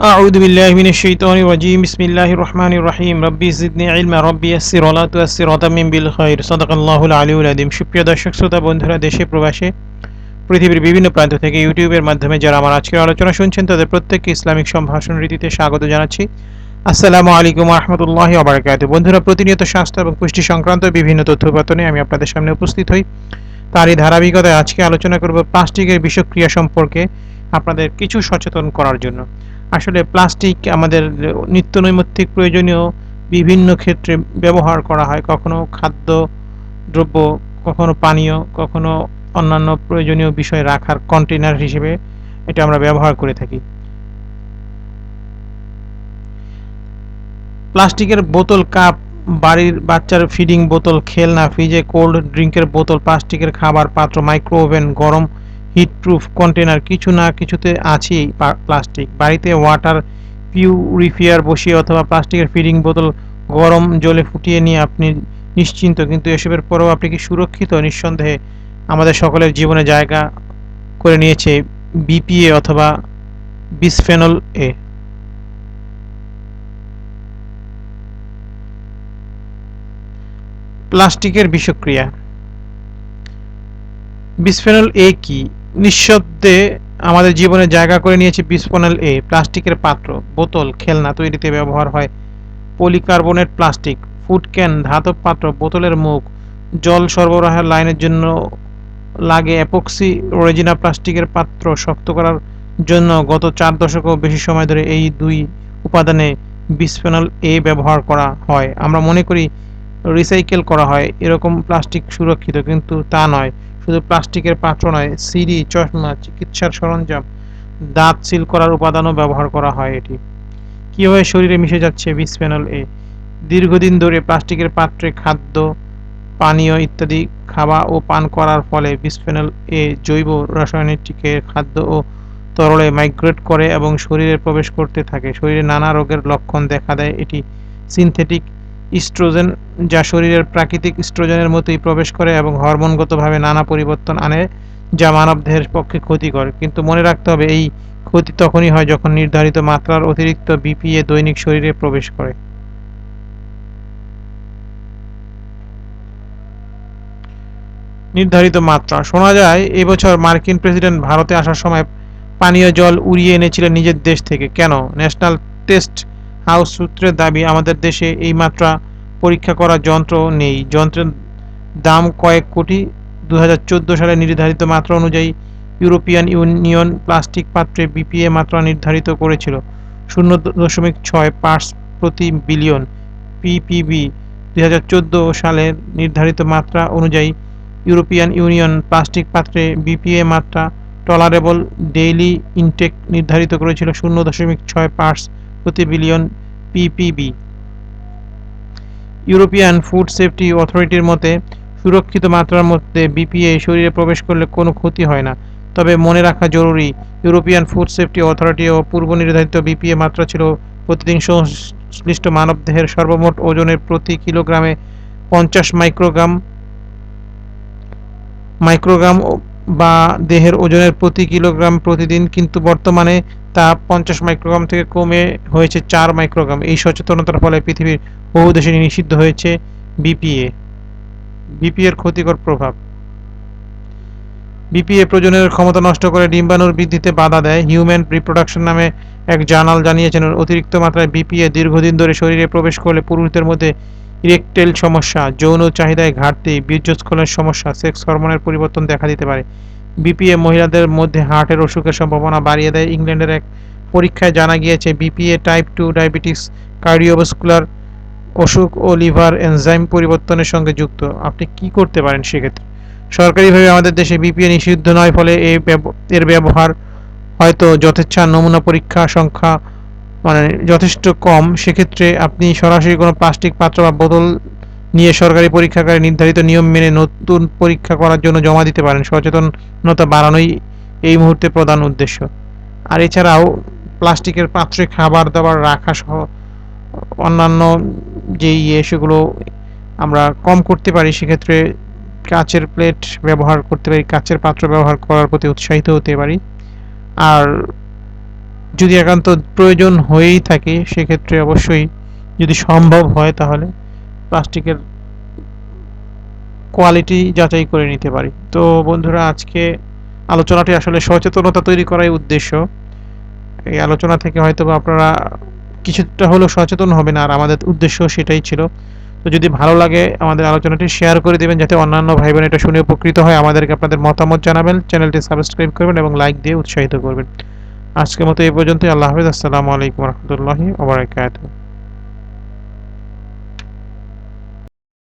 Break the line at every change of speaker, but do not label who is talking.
أعوذ بالله من الشيطان الرجيم بسم الله الرحمن الرحيم ربي زدني علما ربي يسر ولا تؤسر وتمم بالخير صدق الله العلي العظيم সুপ্রিয় দর্শক শ্রোতা বন্ধুরা দেশে প্রবাসে পৃথিবীর বিভিন্ন প্রান্ত থেকে ইউটিউবের মাধ্যমে যারা আমার আজকের আলোচনা শুনছেন তাদের প্রত্যেককে ইসলামিক সম্ভাষণ রীতিতে স্বাগত জানাচ্ছি আসসালামু আলাইকুম রহমতুল্লাহ আবরকাত বন্ধুরা প্রতিনিয়ত স্বাস্থ্য এবং পুষ্টি সংক্রান্ত বিভিন্ন তথ্যপাতনে আমি আপনাদের সামনে উপস্থিত হই তারই ধারাবাহিকতায় আজকে আলোচনা করব প্লাস্টিকের বিষক্রিয়া সম্পর্কে আপনাদের কিছু সচেতন করার জন্য আসলে প্লাস্টিক আমাদের নিত্য নৈমিত্তিক প্রয়োজনীয় বিভিন্ন ক্ষেত্রে ব্যবহার করা হয়। কখনো খাদ্য, দ্রব্য, কখনো পানীয়, কখনো অন্যান্য প্রয়োজনীয় বিষয় রাখার কন্টেনার হিসেবে এটা আমরা ব্যবহার করে থাকি। প্লাস্টিকের বোতল, কাপ, বাড়ির বাচ্চার ফিডিং বোতল, খেলনা ফ্রিজে কোল্ড ড্রিঙ্কের বোতল, প্লাস্টিকের খাবার, পাত্র মাইক্রো ওভেন গরম হিটপ্রুফ কন্টেনার কিছু না কিছুতে আছেই প্লাস্টিক। বাড়িতে ওয়াটার পিউরিফিয়ার বসিয়ে অথবা প্লাস্টিকের ফিডিং বোতল গরম জলে ফুটিয়ে নিয়ে আপনি নিশ্চিন্ত, কিন্তু এসবের পরেও আপনি কি সুরক্ষিত? নিঃসন্দেহে আমাদের সকলের জীবনে জায়গা করে নিয়েছে বিপিএ অথবা বিসফেনল এ। প্লাস্টিকের বিষক্রিয়া। বিসফেনল এ কি? নিঃশব্দে আমাদের জীবনে জায়গা করে নিয়েছে বিসফেনল এ প্লাস্টিকের পাত্র, বোতল, খেলনা তৈরিতে ব্যবহার হয় পলিকার্বনেট প্লাস্টিক, ফুড ক্যান, ধাতব পাত্র, বোতলের মুখ, জল সরবরাহের লাইনের জন্য লাগে অ্যাপক্সি রেজিনা প্লাস্টিকের পাত্র শক্ত করার জন্য গত চার দশকও বেশি সময় ধরে এই দুই উপাদানে বিসফেনল এ ব্যবহার করা হয়। আমরা মনে করি রিসাইকেল করা হয়। এরকম প্লাস্টিক সুরক্ষিত, কিন্তু তা নয়। শুধু প্লাস্টিকের পাত্র নয়, সিডি, চশমা, চিকিৎসার সরঞ্জাম, দাঁত সিল করার উপাদানও ব্যবহার করা হয় এটি। কীভাবে শরীরে মিশে যাচ্ছে বিসফেনল এ দীর্ঘদিন ধরে প্লাস্টিকের পাত্রে খাদ্য, পানীয় ইত্যাদি খাওয়া ও পান করার ফলে বিসফেনল এ জৈব রাসায়নিকটিকে খাদ্য ও তরলে মাইগ্রেট করে এবং শরীরে প্রবেশ করতে থাকে। শরীরে নানা রোগের লক্ষণ দেখা দেয়। এটি সিনথেটিক ইস্ট্রোজেন যা শরীরের প্রাকৃতিক ইস্ট্রোজেনের মতোই প্রবেশ করে এবং হরমোনগতভাবে নানা পরিবর্তন আনে, যা মানবদেহের পক্ষে ক্ষতিকর। কিন্তু মনে রাখতে হবে, এই ক্ষতি তখনই হয় যখন নির্ধারিত মাত্রার অতিরিক্ত বিপিএ দৈনিক শরীরে প্রবেশ করে। নির্ধারিত মাত্রা। শোনা যায়, এবছর মার্কিন প্রেসিডেন্ট ভারতে আসার সময় পানীয় জল উড়িয়ে এনেছিলেন নিজের দেশ থেকে। কেন? ন্যাশনাল টেস্ট হাউস সূত্রের দাবি, আমাদের দেশে এই মাত্রা পরীক্ষা করার যন্ত্র নেই। যন্ত্রের দাম কয়েক কোটি। দু হাজার চোদ্দ সালে নির্ধারিত মাত্রা অনুযায়ী ইউরোপিয়ান ইউনিয়ন প্লাস্টিক পাত্রে বিপিএ মাত্রা নির্ধারিত করেছিল শূন্য দশমিক ছয় পার্স প্রতি বিলিয়ন পিপিবি। দু হাজার চোদ্দ সালে নির্ধারিত মাত্রা অনুযায়ী ইউরোপিয়ান ইউনিয়ন প্লাস্টিক পাত্রে বিপিএ মাত্রা টলারেবল ডেইলি ইনটেক নির্ধারিত করেছিল শূন্য দশমিক ছয় পার্স প্রতি billion PPB. European food safety অথরিটির মতে, সুরক্ষিত মাত্রার মধ্যে বিপিএ শরীরে প্রবেশ করলে কোনো ক্ষতি হয় না। তবে মনে রাখা জরুরি, ইউরোপিয়ান ফুড সেফটি অথরিটি ও পূর্ব নির্ধারিত বিপিএ মাত্রা ছিল প্রতিদিন সংশ্লিষ্ট মানবদেহের সর্বমোট ওজনের প্রতি কিলোগ্রামে পঞ্চাশ মাইক্রোগ্রাম মাইক্রোগ্রাম বা দেহের ওজনের প্রতি কিলোগ্রাম প্রতিদিন, কিন্তু বর্তমানে তা পঞ্চাশ মাইক্রোগ্রাম থেকে কমে হয়েছে চার মাইক্রোগ্রাম। এই সচেতনতার ফলে পৃথিবীর বহু দেশে নিষিদ্ধ হয়েছে বিপিএ। বিপিএর ক্ষতিকর প্রভাব। বিপিএ প্রজননের ক্ষমতা নষ্ট করে ডিম্বাণুর বৃদ্ধিতে বাধা দেয়। হিউম্যান রিপ্রোডাকশন নামে এক জার্নাল জানিয়েছেন, অতিরিক্ত মাত্রায় বিপিএ দীর্ঘদিন ধরে শরীরে প্রবেশ করলে পুরুষদের মধ্যে ইরেকটেল সমস্যা, যৌন চাহিদায় ঘাটতি, বীর্যস্খলনের সমস্যা, সেক্স হরমোনের পরিবর্তন দেখা দিতে পারে। বিপিএ মহিলাদের মধ্যে হার্টের অসুখের সম্ভাবনা বাড়িয়ে দেয় ইংল্যান্ডের এক পরীক্ষায় জানা গিয়েছে, BPA type two diabetes cardiovascular অসুখ ও লিভার এনজাইম পরিবর্তনের সঙ্গে যুক্ত। আপনি কি করতে পারেন সেক্ষেত্রে? সরকারিভাবে আমাদের দেশে বিপিএ নিষিদ্ধ নয়, ফলে এর ব্যবহার হয়তো যথেচ্ছা নমুনা পরীক্ষা সংখ্যা মানে যথেষ্ট কম। সেক্ষেত্রে আপনি সরাসরি কোনো প্লাস্টিক পাত্র বা বোতল নিয়ে সরকারি পরীক্ষাগারে নির্ধারিত নিয়ম মেনে নতুন পরীক্ষা করার জন্য জমা দিতে পারেন। সচেতনতা বাড়ানোই এই মুহূর্তে প্রধান উদ্দেশ্য। আর এছাড়াও প্লাস্টিকের পাত্রে খাবার দাবার রাখা সহ অন্যান্য যে ইয়ে সেগুলো আমরা কম করতে পারি, সেক্ষেত্রে কাচের প্লেট ব্যবহার করতে পারি, কাচের পাত্র ব্যবহার করার প্রতি উৎসাহিত হতে পারি। আর যদি একান্ত প্রয়োজন হয়েই থাকে, সেক্ষেত্রে অবশ্যই যদি সম্ভব হয় তাহলে প্লাস্টিকের কোয়ালিটি যাচাই করে নিতে পারি। তো বন্ধুরা, আজকে আলোচনাটি আসলে সচেতনতা তৈরি করাই উদ্দেশ্য। এই আলোচনা থেকে হয়তো আপনারা কিছুটা হলেও সচেতন হবেন আর আমাদের উদ্দেশ্য সেটাই ছিল। তো যদি ভালো লাগে আমাদের আলোচনাটি শেয়ার করে দেবেন যাতে অন্যান্য ভাই বোন এটা শুনে উপকৃত হয়। আমাদেরকে আপনাদের মতামত জানাবেন, চ্যানেলটি সাবস্ক্রাইব করবেন এবং লাইক দিয়ে উৎসাহিত করবেন। আজকের মতো এই পর্যন্তই। আল্লাহ হাফেজ। আসসালামু আলাইকুম রহমতুল্লাহি ওবরাকাতুহু